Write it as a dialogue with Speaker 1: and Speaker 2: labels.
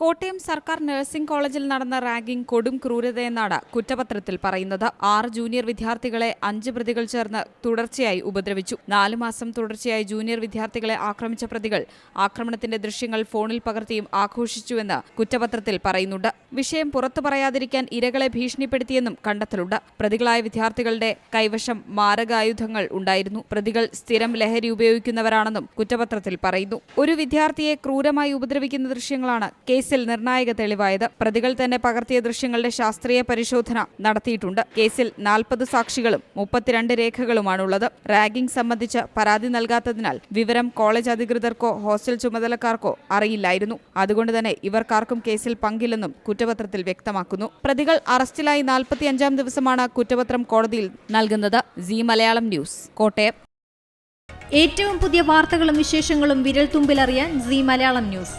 Speaker 1: കോട്ടയം സർക്കാർ നഴ്സിംഗ് കോളേജിൽ നടന്ന റാഗിംഗ് കൊടും ക്രൂരതയെന്നാണ് കുറ്റപത്രത്തിൽ പറയുന്നത്. ആറ് ജൂനിയർ വിദ്യാർത്ഥികളെ അഞ്ച് പ്രതികൾ ചേർന്ന് തുടർച്ചയായി ഉപദ്രവിച്ചു. നാലു മാസം തുടർച്ചയായി ജൂനിയർ വിദ്യാർത്ഥികളെ ആക്രമിച്ച പ്രതികൾ ആക്രമണത്തിന്റെ ദൃശ്യങ്ങൾ ഫോണിൽ പകർത്തിയും ആഘോഷിച്ചുവെന്ന് കുറ്റപത്രത്തിൽ പറയുന്നുണ്ട്. വിഷയം പുറത്തു പറയാതിരിക്കാൻ ഇരകളെ ഭീഷണിപ്പെടുത്തിയെന്നും കണ്ടെത്തലുണ്ട്. പ്രതികളായ വിദ്യാർത്ഥികളുടെ കൈവശം മാരകായുധങ്ങൾ ഉണ്ടായിരുന്നു. പ്രതികൾ സ്ഥിരം ലഹരി ഉപയോഗിക്കുന്നവരാണെന്നും കുറ്റപത്രത്തിൽ പറയുന്നു. ഒരു വിദ്യാർത്ഥിയെ ക്രൂരമായി ഉപദ്രവിക്കുന്ന ദൃശ്യങ്ങളാണ് കേസിൽ നിർണായക തെളിവായത് പ്രതികൾ തന്നെ പകർത്തിയ ദൃശ്യങ്ങളുടെ ശാസ്ത്രീയ പരിശോധന നടത്തിയിട്ടുണ്ട്. കേസിൽ നാൽപ്പത് സാക്ഷികളും മുപ്പത്തിരണ്ട് രേഖകളുമാണുള്ളത്. റാഗിംഗ് സംബന്ധിച്ച് പരാതി നൽകാത്തതിനാൽ വിവരം കോളേജ് അധികൃതർക്കോ ഹോസ്റ്റൽ ചുമതലക്കാർക്കോ അറിയില്ലായിരുന്നു. അതുകൊണ്ട് തന്നെ ഇവർക്കാർക്കും കേസിൽ പങ്കില്ലെന്നും കുറ്റപത്രത്തിൽ വ്യക്തമാക്കുന്നു. പ്രതികൾ അറസ്റ്റിലായി നാൽപ്പത്തിയഞ്ചാം ദിവസമാണ് കുറ്റപത്രം കോടതിയിൽ നൽകുന്നത്. C Malayalam news Kottayam.
Speaker 2: ഏറ്റവും പുതിയ വാർത്തകളും വിശേഷങ്ങളും വിരൽ തുമ്പിലറിയാൻ സി മലയാളം ന്യൂസ്.